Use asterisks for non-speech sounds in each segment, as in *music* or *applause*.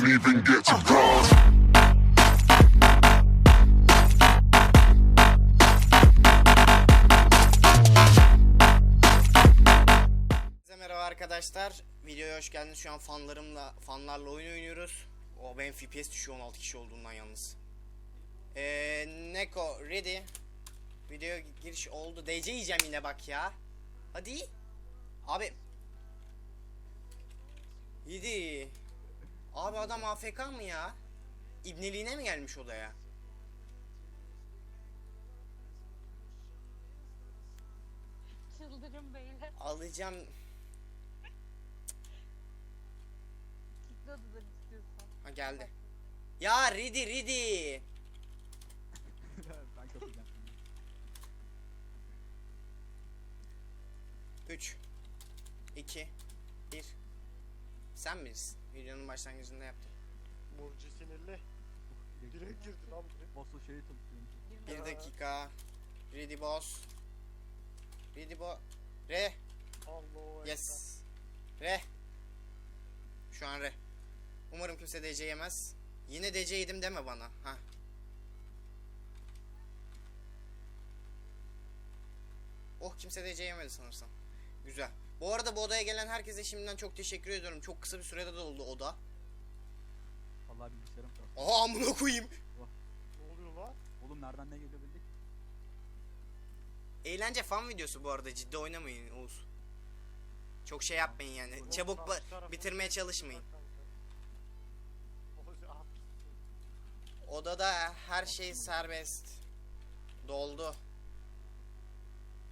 didn't even get to cross. Merhaba arkadaşlar. Videoya hoş geldiniz. Şu an fanlarımla fanlarla oyun oynuyoruz. O benim FPS düşüyor 16 kişi olduğundan yalnız. Ee, Neko ready. Video giriş oldu. DC yiyeceğim yine bak ya. Hadi. Abi. Yedi. Abi adam AFK mı ya? İbneliğine mi gelmiş odaya? Çıldırın beyler. Alacağım. Kitle odadan istiyorsan. Ha geldi. Ya ready ready. *laughs* ben kapayacağım şimdi. 3 2 1 Sen bilirsin. Videonun başlangıcında yaptım. Burcu sinirli. Direkt girdi lan direkt. Boss'u şeyi tutuyorum. 1 dakika. Ready boss. Ready bo Re. Allah Yes. Re. Şu an re. Umarım kimse DC yemez. Yine DC yedim deme bana. Ha. Oh kimse DC yemedi sanırsam. Güzel. Bu arada bu odaya gelen herkese şimdiden çok teşekkür ediyorum. Çok kısa bir sürede doldu oda. Vallahi bilgisayarım kaldı. Aha amına koyayım. Ne oluyor lan? Oğlum nereden ne geliyor bildik? Eğlence fan videosu bu arada ciddi oynamayın Oğuz. Çok şey yapmayın yani. Çabuk ba- bitirmeye çalışmayın. Ah, Odada her şey serbest. Doldu.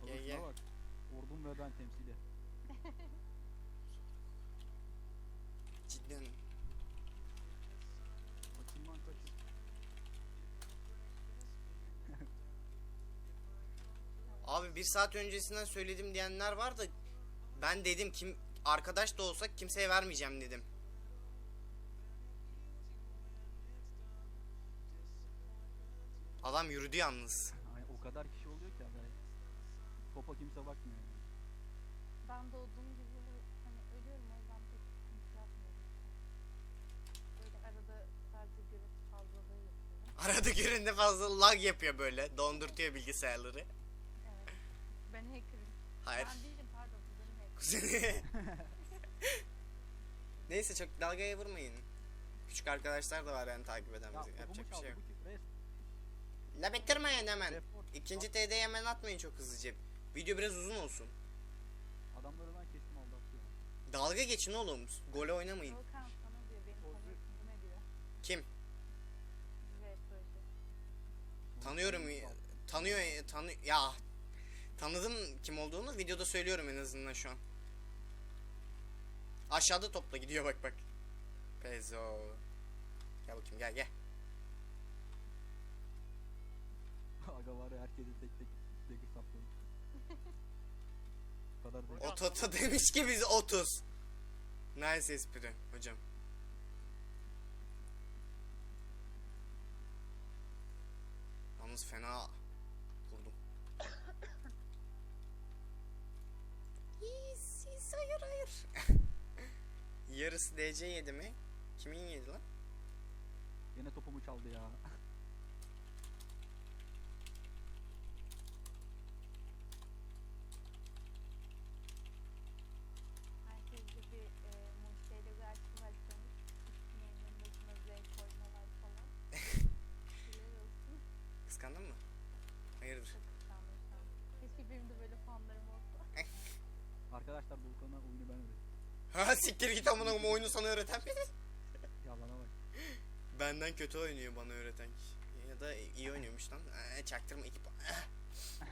Gel. bak. Ordum ve ben temsili. Cidden. Kaçın lan kaçın. Abi bir saat öncesinden söyledim diyenler var da ben dedim kim arkadaş da olsak kimseye vermeyeceğim dedim. Adam yürüdü yalnız. Ay, o kadar kişi oluyor ki abi. Topa kimse bakmıyor. Ben doğduğum gibi hani ölüyorum o yüzden pek sıkıntı yapmıyorum. Böyle arada sadece görüp fazlalığı yapıyorum. *laughs* Arada göründe fazla lag yapıyor böyle. Dondurtuyor bilgisayarları. Evet. Ben hacker'ım. Hayır. Ben değilim pardon. Kuzenim hacker. Kuzeni. *laughs* *laughs* Neyse çok dalgaya vurmayın. Küçük arkadaşlar da var yani takip eden bizi. Yapacak bir şey yok. La bitirmeyin hemen. İkinci TD'yi hemen atmayın çok hızlıca. Video biraz uzun olsun. Adamları ben kestim aldattı ya. Dalga geçin oğlum. Gole oynamayın. Volkan sana diyor beni tanıyorsun değil mi diyor. Kim? Ve proje. Tanıyorum. Tanıyor. Tanı ya. Tanıdım kim olduğunu videoda söylüyorum en azından şu an. Aşağıda topla gidiyor bak bak. Pezo. Gel bakayım gel gel. *laughs* Aga var ya herkesi tek tek kadar değil. Otota demiş ki biz 30. Nice espri hocam. Yalnız fena vurdum. Yes, yes, hayır hayır. *laughs* Yarısı DC yedi mi? Kimin yedi lan? Yine topumu çaldı ya. *laughs* Herkeste bir e, muşteyle açtı başlamış. Üstüne elinin başına zevk koymalar falan. Güzel olsun. Kıskandın mı? Hayırdır? Çok kıskandım şu an. Keşke benim de böyle fanlarım olsa. Arkadaşlar Volkan'a oyunu ben öğrettim. Ha siktir git amına koyayım oyunu sana öğreten biri. *laughs* Yalana bak. Benden kötü oynuyor bana öğreten kişi. Ya da iyi oynuyormuş lan. Ee, çaktırma puan. *laughs*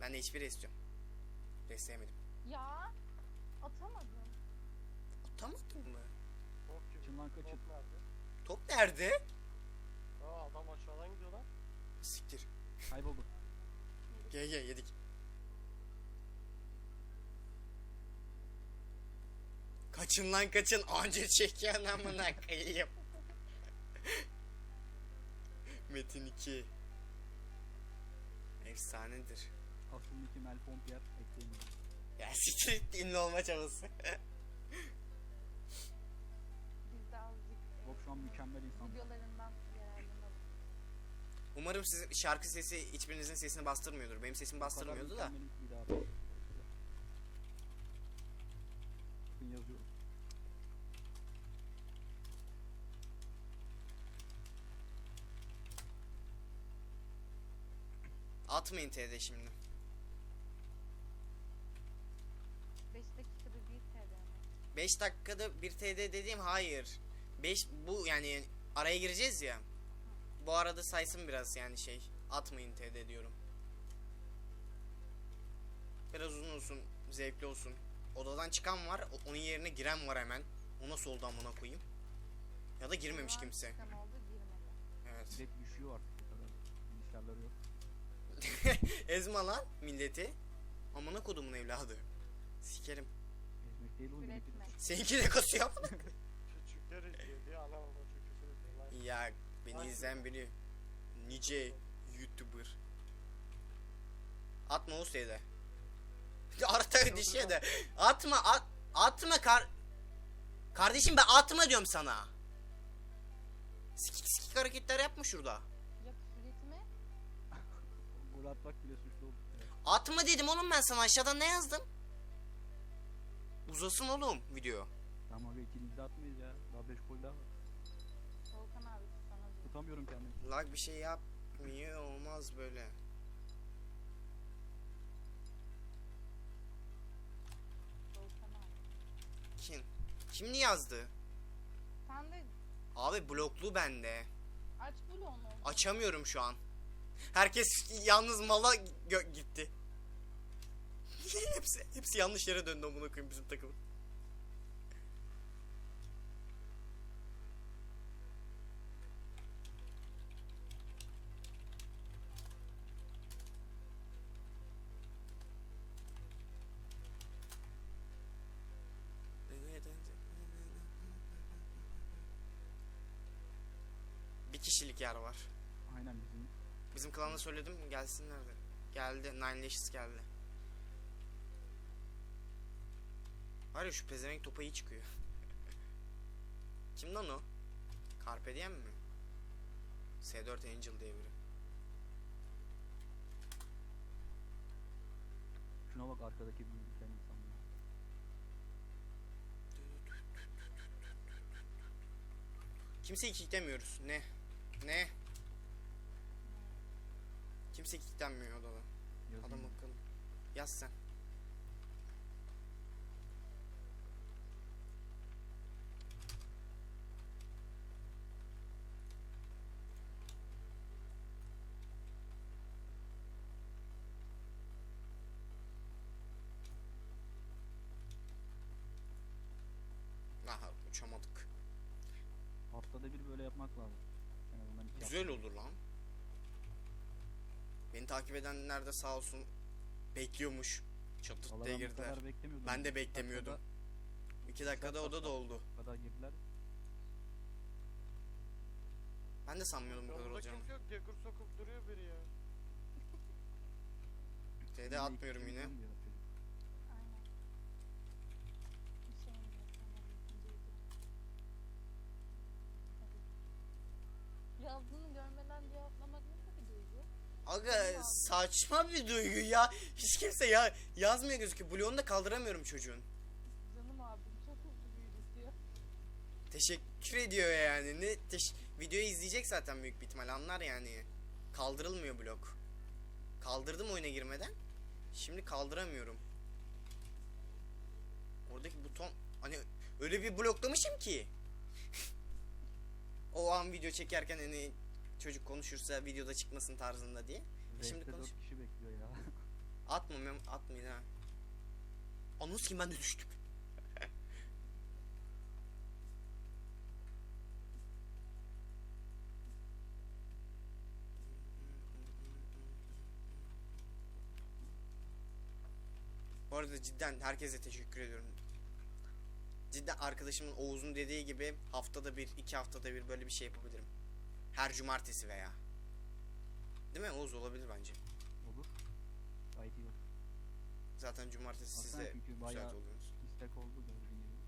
ben de hiçbir istiyorum. Restleyemedim. Ya atamadım. Atamadın mı? Top gibi. Kaçın. Top nerede? Top nerede? Aa adam aşağıdan gidiyor lan. Siktir. Kayboldu. Gel gel yedik. Kaçın lan kaçın. Anca çekiyorsun amına koyayım. Metin 2. Efsanedir. Aslındaki Melpompier ekleyin. Ya siktir ünlü olma çabası. Biz mükemmel insan. Videolarından yararlanalım. Umarım sizin şarkı sesi hiçbirinizin sesini bastırmıyordur. Benim sesimi bastırmıyordu da. Bir daha. Bakın yazıyorum. Atmayın TD şimdi. 5 dakikada bir TL mi? 5 dakikada bir TD dediğim hayır. 5 bu yani araya gireceğiz ya. Bu arada saysın biraz yani şey. Atmayın TD diyorum. Biraz uzun olsun, zevkli olsun. Odadan çıkan var, onun yerine giren var hemen. O nasıl oldu amına koyayım? Ya da girmemiş kimse. çıkan oldu girmedi. Evet. Direkt düşüyor artık bu kadar. Bilgisayarları yok. *laughs* Ezme lan milleti. Amına kodumun evladı. Sikerim. Ezmek değil Üretme. yedim. Seninki de kasıyor. Küçükler izliyor diye küfür ediyor lan. ya beni izleyen biri. Nice YouTuber. Atma o şeyde. Artık dişe de. Atma at, atma kar. Kardeşim ben atma diyorum sana. Sikik sikik hareketler yapma şurada. *laughs* Gol atmak bile suçlu oldu. Atma dedim oğlum ben sana aşağıdan ne yazdım? Uzasın oğlum video. Tamam abi ikimiz de atmayız ya. Daha 5 gol daha var. Volkan abi sana diyor. Tutamıyorum kendimi. Lag bir şey yapmıyor olmaz böyle. Kim? Kim yazdı? Sen de Abi bloklu bende. aç bul onu. Açamıyorum şu an. Herkes yalnız mala gö- gitti. *laughs* hepsi hepsi yanlış yere döndü amına koyayım bizim takım. Kişilik yer var. Aynen bizim. Bizim klana söyledim gelsinler de. Geldi. Nine Lashes geldi. Var ya şu pezevenk topa iyi çıkıyor. *laughs* Kim lan o? Carpe Diem mi? S4 Angel diye biri. Şuna bak arkadaki büyüdüken insanlar. Kimseyi kicklemiyoruz. Ne? Ne? Kimse kicklenmiyor odada. Yazayım Adam akıllı. Yaz sen. Aha uçamadık. Haftada bir böyle yapmak lazım. Güzel olur lan. Beni takip edenler de sağ olsun bekliyormuş. Vallahi diye girdiler. Ben de beklemiyordum. dakikada İki dakikada oda doldu. Bu kadar girdiler. Ben de sanmıyordum bu kadar Yolda olacağını. kimse yok Gekur sokup duruyor biri ya. Şimdi atmıyorum yine. milyon diyor çocuk. Aynen. Bir şey mi yok? Tamam, ikinci video. Yazdığını görmeden cevaplamak nasıl bir duygu? Aga saçma bir duygu ya. Hiç kimse ya yazmıyor gözüküyor. Bloğunu da kaldıramıyorum çocuğun. Canım abim çok hızlı büyüdü diyor. Teşekkür ediyor yani. Ne teş videoyu izleyecek zaten büyük bir ihtimal anlar yani. Kaldırılmıyor blok. Kaldırdım oyuna girmeden. Şimdi kaldıramıyorum. Oradaki buton hani öyle bir bloklamışım ki. *laughs* o an video çekerken hani çocuk konuşursa videoda çıkmasın tarzında diye. E şimdi konuş. kişi bekliyor ya. *laughs* Atmam atmayın ha. Anons kim ben de düştüm. *laughs* Bu arada cidden herkese teşekkür ediyorum. Cidden arkadaşımın Oğuz'un dediği gibi haftada bir, iki haftada bir böyle bir şey yapabilirim. Her cumartesi veya. Değil mi? Oğuz olabilir bence. Olur. Gayet iyi. Zaten cumartesi siz de müsait oluyorsunuz. İstek oldu gördüğün gibi.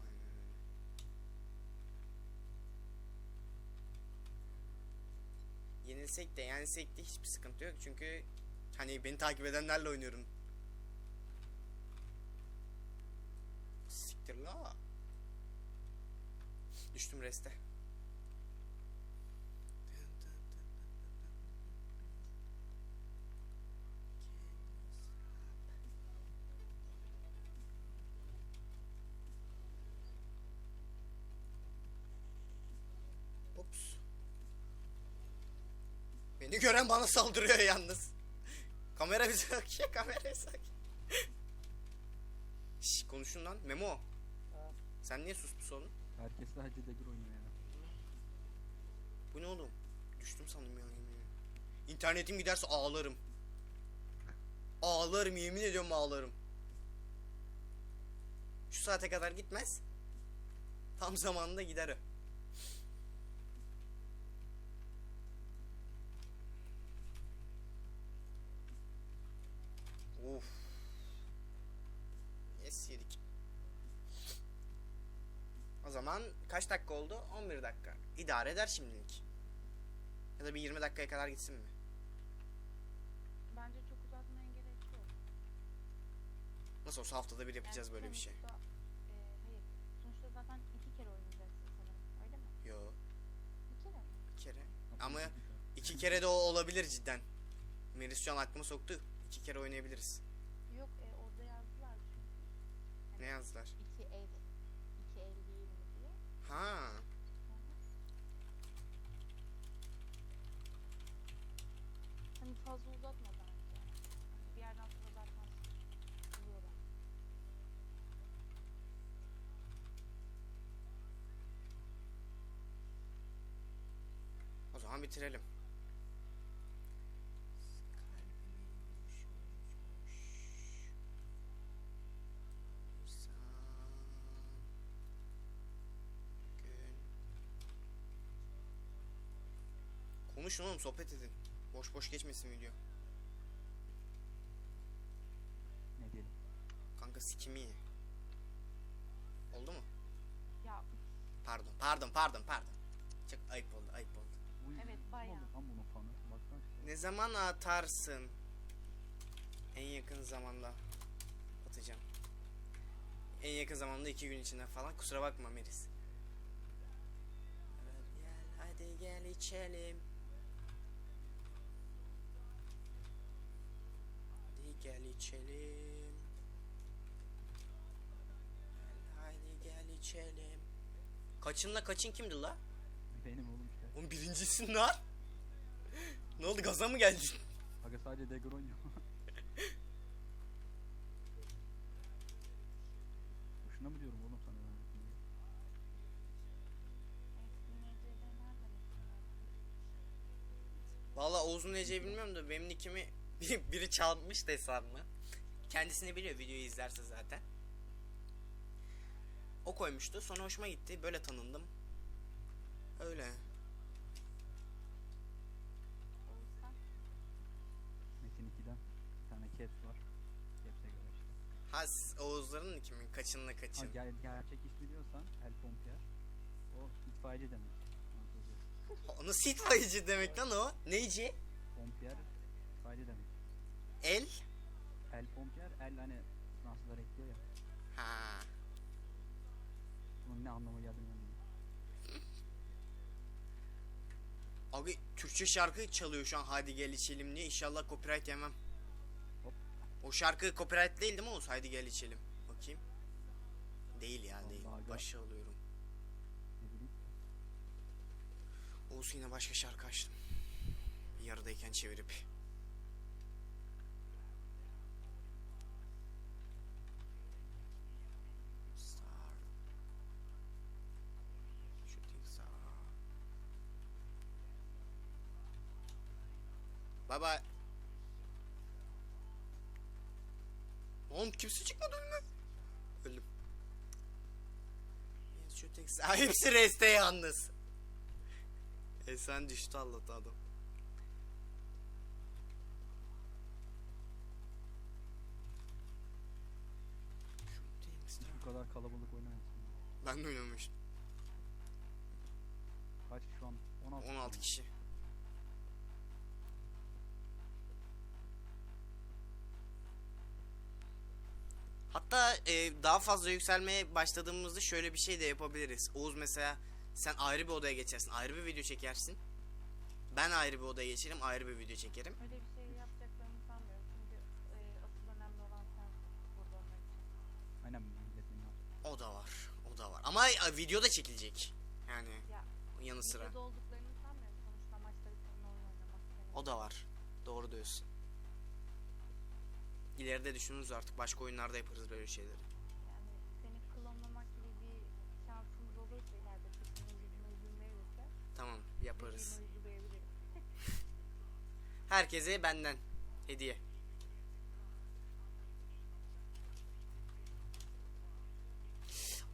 Aynen öyle. yenilsek de yensek de hiçbir sıkıntı yok. Çünkü hani beni takip edenlerle oynuyorum. Siktir la. Düştüm reste. Beni gören bana saldırıyor yalnız. Kamera bize bakıyor, kameraya sak. Şş, konuşun lan. Memo. Sen niye suspus oğlum? Herkes sadece Dagger oynuyor ya. Bu ne oğlum? Düştüm sandım ya. yemin ederim. İnternetim giderse ağlarım. Ağlarım yemin ediyorum ağlarım. Şu saate kadar gitmez. Tam zamanında gider o. Of. Yes yedik. Zaman kaç dakika oldu? 11 dakika. İdare eder şimdilik. Ya da bir 20 dakikaya kadar gitsin mi? Bence çok uzatmaya gerek yok. Nasıl olsa haftada bir yapacağız Yani böyle bir şey. sonuçta, e, hayır. Sonuçta zaten iki kere oynayacaksın sanırım. Öyle mi? Yo, Bir kere mi? bir kere. Ama iki kere de o olabilir cidden. Melis şu an aklıma soktu. İki kere oynayabiliriz. Yok e, orada yazdılar çünkü. Ne yazdılar? İki el. iki el değil mi diye. Ha, Hani fazla uzatma bence. Hani bir yerden sonra zaten sıkılıyorlar. o zaman bitirelim. Konuşun oğlum sohbet edin. Boş boş geçmesin video. Ne diyelim. Kanka sikimi ye. Oldu mu? Ya Pardon, pardon, pardon, pardon. Çok ayıp oldu, ayıp oldu. Evet, bayağı. bunun fanı. Baksana. Ne zaman atarsın? En yakın zamanda atacağım. En yakın zamanda iki gün içinde falan. Kusura bakma Meris. Hadi gel, hadi gel içelim. Hadi gel içelim. Gel, hadi gel içelim. Kaçınla kaçın kimdi la? Benim oğlum işte. Oğlum birincisin lan. ne oldu gaza mı geldin? Aga sadece Dagger oynuyor. Boşuna mı diyorum oğlum sana ben? Valla Oğuz'un Ece'yi bilmiyorum da benim nickimi biri, çalmış da hesabımı. Kendisini biliyor videoyu izlerse zaten. O koymuştu sonra hoşuma gitti böyle tanındım. Öyle. Metin 2'den bir tane caps var. Caps'e göre işte. Has Oğuzların mi? Kaçınla Ha, kaçın. ger gerçek ismi diyorsan El Pompier. O itfaiyeci demek. Fransızca. O Nasıl itfaiyeci demek lan o? Neyci? Pompier itfaiyeci demek. El? El Pompier, el hani Fransızlar ekliyor ya. Ha. Bunun ne anlama geldiğini bilmiyorum. *laughs* Abi Türkçe şarkı çalıyor şu an hadi gel içelim diye. İnşallah copyright yemem. Hop. O şarkı copyright değil değil mi Oğuz? Haydi gel içelim. Bakayım. Değil ya değil. Vallahi aga. Başa alıyorum. Oğuz yine başka şarkı açtım. Yarıdayken çevirip. Bye. Oğlum kimse çıkmadı önüme. Öldüm. Shooting star. *laughs* Hepsi reste yalnız. Esen düştü Allah'ta adam. Bu kadar kalabalık oynamazsın. Ben de oynamıştım. Kaç şu an? 16. 16 kişi. Hatta e, daha fazla yükselmeye başladığımızda şöyle bir şey de yapabiliriz. Oğuz mesela sen ayrı bir odaya geçersin. Ayrı bir video çekersin. Ben ayrı bir odaya geçerim. Ayrı bir video çekerim. Öyle bir şey yapacaklarını sanmıyorum. Çünkü e, asıl önemli olan sensin burada olmak için. Aynen millet beni yaptı. O da var. O da var. Ama e, video da çekilecek. Yani Ya yanı sıra. videoda olduklarını sanmıyorum. Sonuçta amaçları senin oyun oynamak. O da var. Doğru diyorsun. İleride düşünürüz artık. Başka oyunlarda yaparız böyle şeyleri. Yani seni klonlamak gibi bir şansımız olursa ileride teknolojinin izin verirse Tamam yaparız. *laughs* Herkese benden hediye.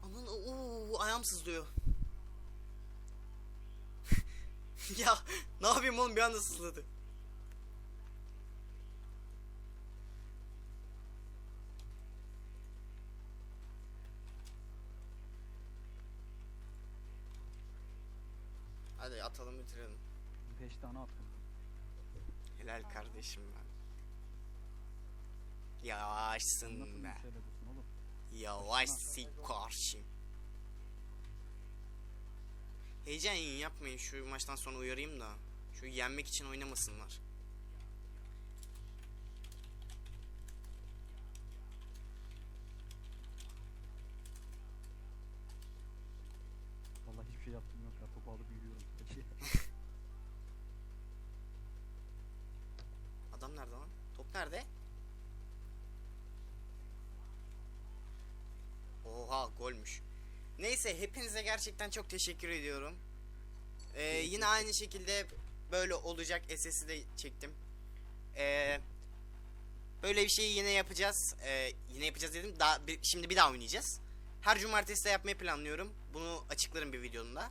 Aman ooo ayağım sızlıyor. *laughs* ya ne yapayım oğlum bir anda sızladı. Hadi atalım bitirelim. 5 tane attım. Helal kardeşim ben. Yavaşsın be. Yavaşsın karşım. Heyecan yapmayın şu maçtan sonra uyarayım da. Şu yenmek için oynamasınlar. Vallahi hiçbir şey yaptım yok ya. Topu alıp yürüyorum. Adam nerede lan? Top nerede? Oha golmüş. Neyse hepinize gerçekten çok teşekkür ediyorum. Ee, yine aynı şekilde böyle olacak SS'i de çektim. Ee, böyle bir şeyi yine yapacağız. Ee, yine yapacağız dedim. Daha bir- şimdi bir daha oynayacağız. Her cumartesi de yapmayı planlıyorum. Bunu açıklarım bir videomda.